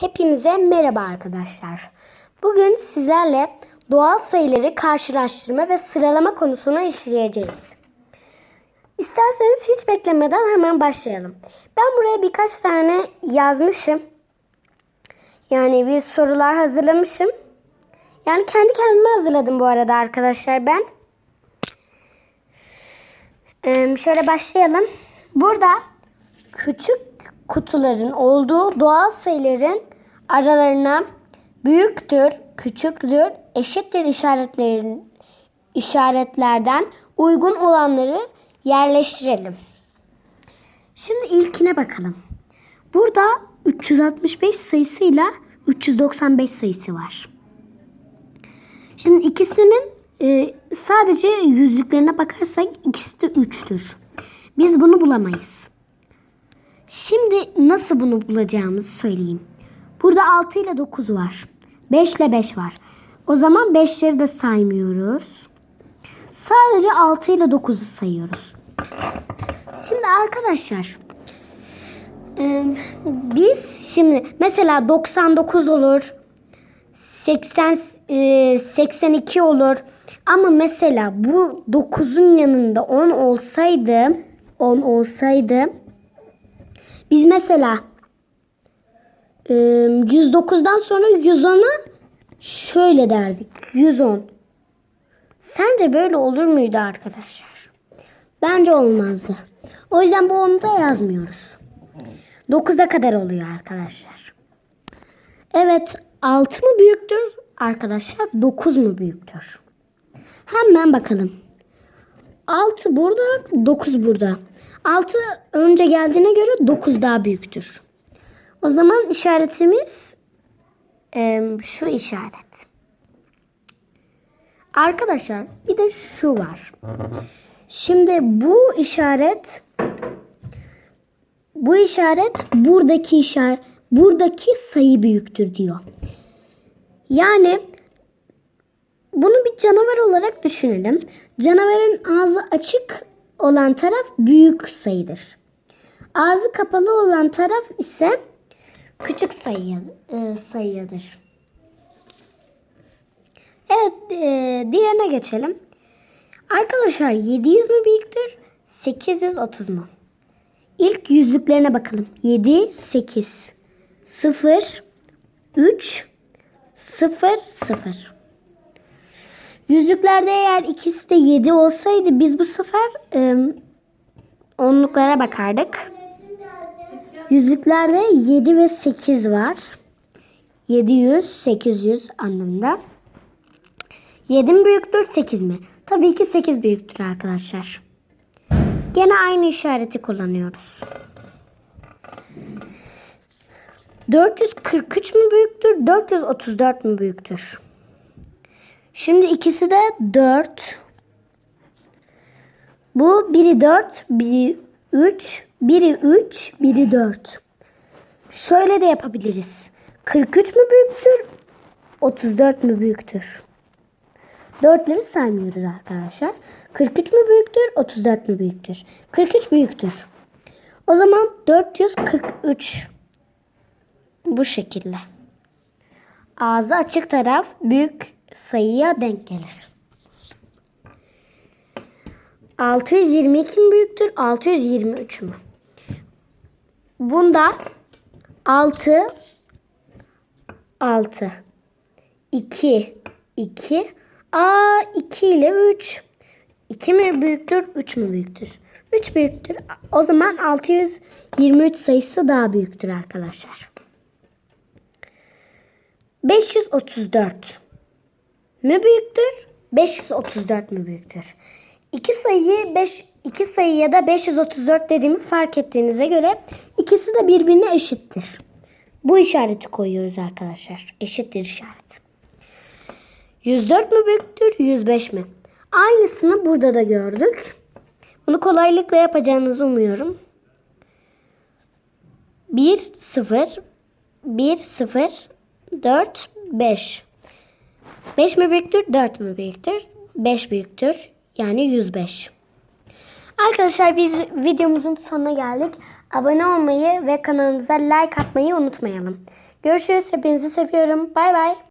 Hepinize merhaba arkadaşlar. Bugün sizlerle doğal sayıları karşılaştırma ve sıralama konusunu işleyeceğiz. İsterseniz hiç beklemeden hemen başlayalım. Ben buraya birkaç tane yazmışım. Yani bir sorular hazırlamışım. Yani kendi kendime hazırladım bu arada arkadaşlar ben. Ee, şöyle başlayalım. Burada küçük kutuların olduğu doğal sayıların aralarına büyüktür, küçüktür, eşittir işaretlerin işaretlerden uygun olanları yerleştirelim. Şimdi ilkine bakalım. Burada 365 sayısıyla 395 sayısı var. Şimdi ikisinin e, sadece yüzlüklerine bakarsak ikisi de 3'tür. Biz bunu bulamayız. Şimdi nasıl bunu bulacağımızı söyleyeyim. Burada 6 ile 9 var. 5 ile 5 var. O zaman 5'leri de saymıyoruz. Sadece 6 ile 9'u sayıyoruz. Şimdi arkadaşlar e, biz şimdi mesela 99 olur. 80 e, 82 olur. Ama mesela bu 9'un yanında 10 olsaydı 10 olsaydı biz mesela e, 109'dan sonra 110'a şöyle derdik. 110. Sence böyle olur muydu arkadaşlar? Bence olmazdı. O yüzden bu onu da yazmıyoruz. 9'a kadar oluyor arkadaşlar. Evet 6 mı büyüktür arkadaşlar 9 mu büyüktür? Hemen bakalım. 6 burada 9 burada. 6 önce geldiğine göre 9 daha büyüktür. O zaman işaretimiz e, şu işaret. Arkadaşlar bir de şu var. Şimdi bu işaret bu işaret buradaki işaret buradaki sayı büyüktür diyor. Yani bunu bir canavar olarak düşünelim. Canavarın ağzı açık olan taraf büyük sayıdır. Ağzı kapalı olan taraf ise küçük sayı, e, sayıdır. Evet, e, diğerine geçelim. Arkadaşlar 700 mü büyüktür? 830 mu? İlk yüzlüklerine bakalım. 7, 8, 0, 3, 0, 0. Yüzlüklerde eğer ikisi de 7 olsaydı biz bu sefer e, onluklara bakardık. Yüzlüklerde 7 ve 8 var. 700, 800 anlamında. 7 mi büyüktür 8 mi? Tabii ki 8 büyüktür arkadaşlar. Gene aynı işareti kullanıyoruz. 443 mü büyüktür 434 mü büyüktür? Şimdi ikisi de 4. Bu biri 4, biri 3, biri 3, biri 4. Şöyle de yapabiliriz. 43 mü büyüktür? 34 mü büyüktür? Dörtleri saymıyoruz arkadaşlar. 43 mü büyüktür? 34 mü büyüktür? 43 büyüktür. O zaman 443 bu şekilde. Ağzı açık taraf büyük sayıya denk gelir. 622 mi büyüktür? 623 mü? Bunda 6 6 2 2 A 2 ile 3 2 mi büyüktür? 3 mü büyüktür? 3 büyüktür. O zaman 623 sayısı daha büyüktür arkadaşlar. 534 mü büyüktür? 534 mü büyüktür? İki sayıyı 5 iki sayı ya da 534 dediğimi fark ettiğinize göre ikisi de birbirine eşittir. Bu işareti koyuyoruz arkadaşlar. Eşittir işareti. 104 mü büyüktür? 105 mi? Aynısını burada da gördük. Bunu kolaylıkla yapacağınızı umuyorum. 1 0 1 0 4 5 5 mi büyüktür? 4 mü büyüktür? 5 büyüktür. Yani 105. Arkadaşlar biz videomuzun sonuna geldik. Abone olmayı ve kanalımıza like atmayı unutmayalım. Görüşürüz. Hepinizi seviyorum. Bay bay.